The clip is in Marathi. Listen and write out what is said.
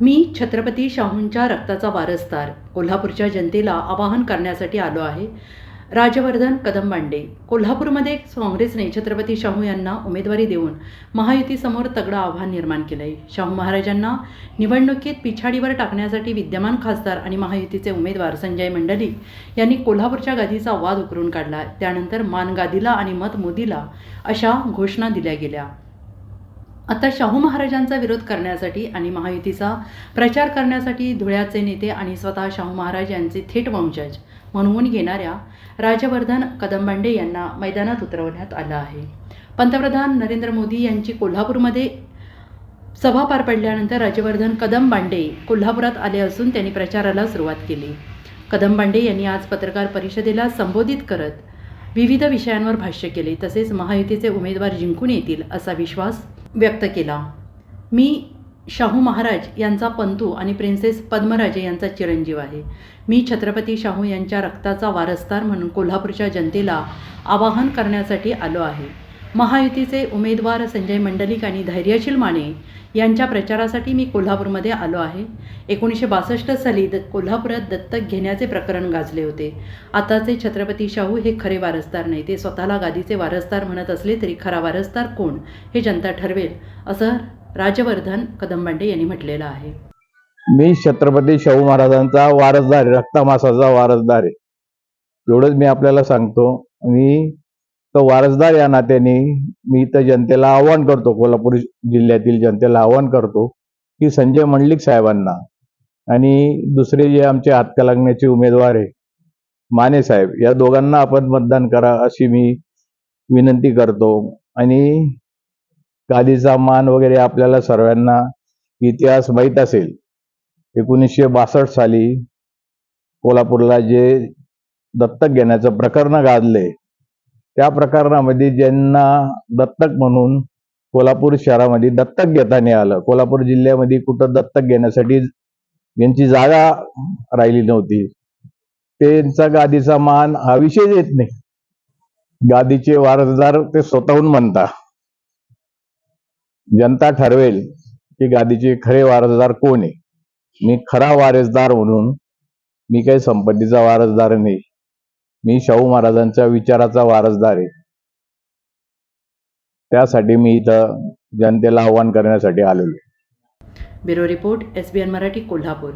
मी छत्रपती शाहूंच्या रक्ताचा वारसदार कोल्हापूरच्या जनतेला आवाहन करण्यासाठी आलो आहे. राजवर्धन कदमबांडे कोल्हापूरमध्ये काँग्रेसने छत्रपती शाहू यांना उमेदवारी देऊन महायुतीसमोर तगडं आव्हान निर्माण केलं आहे शाहू महाराजांना निवडणुकीत पिछाडीवर टाकण्यासाठी विद्यमान खासदार आणि महायुतीचे उमेदवार संजय मंडलिक यांनी कोल्हापूरच्या गादीचा वाद उकरून काढला. त्यानंतर मान गादीला आणि मत मोदीला अशा घोषणा दिल्या गेल्या. आता शाहू महाराजांचा विरोध करण्यासाठी आणि महायुतीचा प्रचार करण्यासाठी धुळ्याचे नेते आणि स्वतः शाहू महाराज यांचे थेट वंशज म्हणवून घेणाऱ्या राजवर्धन कदमबांडे यांना मैदानात उतरवण्यात आलं आहे. पंतप्रधान नरेंद्र मोदी यांची कोल्हापूरमध्ये सभा पार पडल्यानंतर राजवर्धन कदमबांडे कोल्हापुरात आले असून त्यांनी प्रचाराला सुरुवात केली. कदमबांडे यांनी आज पत्रकार परिषदेला संबोधित करत विविध विषयांवर भाष्य केले. तसेच महायुतीचे उमेदवार जिंकून येतील असा विश्वास व्यक्त केला. मी शाहू महाराज यांचा पंतू आणि प्रिन्सेस पद्मराजे यांचा चिरंजीव आहे. मी छत्रपती शाहू यांच्या रक्ताचा वारसदार म्हणून कोल्हापूरच्या जनतेला आवाहन करण्यासाठी आलो आहे. महायुतीचे उमेदवार संजय मंडलिक आणि धैर्यशील माने यांच्या प्रचारासाठी मी कोल्हापूरमध्ये आलो आहे. एकोणीसशे बासष्ट साली द कोल्हापुरात दत्तक घेण्याचे प्रकरण गाजले होते. आताचे छत्रपती शाहू हे खरे वारसदार नाही. ते स्वतःला गादीचे वारसदार म्हणत असले तरी खरा वारसदार कोण हे जनता ठरवेल असं राजवर्धन कदमबांडे यांनी म्हटलेलं आहे. मी छत्रपती शाहू महाराजांचा वारसदार रक्तामासाचा वारसदार आहे. एवढंच मी आपल्याला सांगतो. आणि तर वारसदार या नात्याने मी तर जनतेला आव्हान करतो कोल्हापूर जिल्ह्यातील जनतेला आव्हान करतो की संजय मंडलिक साहेबांना आणि दुसरे जे आमचे हातकलांगण्याचे उमेदवार आहे माने साहेब या दोघांना आपण मतदान करा अशी मी विनंती करतो. आणि गादीचा मान वगैरे आपल्याला सर्वांना इतिहास माहीत असेल एकोणीसशे बासष्ट साली कोल्हापूरला जे दत्तक घेण्याचं प्रकरण गाजले त्या प्रकरणामध्ये ज्यांना दत्तक म्हणून कोल्हापूर शहरामध्ये दत्तक घेताना आलं. कोल्हापूर जिल्ह्यामध्ये कुठं दत्तक घेण्यासाठी यांची जागा राहिली नव्हती. त्यांचा गादीचा मान हा विषय येत नाही. गादीचे वारसदार ते स्वतःहून म्हणता जनता ठरवेल की गादीचे खरे वारसदार कोण आहे? मी खरा वारसदार म्हणून मी काही संपत्तीचा वारसदार नाही. मी शाहू महाराजांच्या विचाराचा वारसदार आहे. त्यासाठी मी इथं जनतेला आव्हान करण्यासाठी आलेलो bureau report S B N Marathi Kolhapur.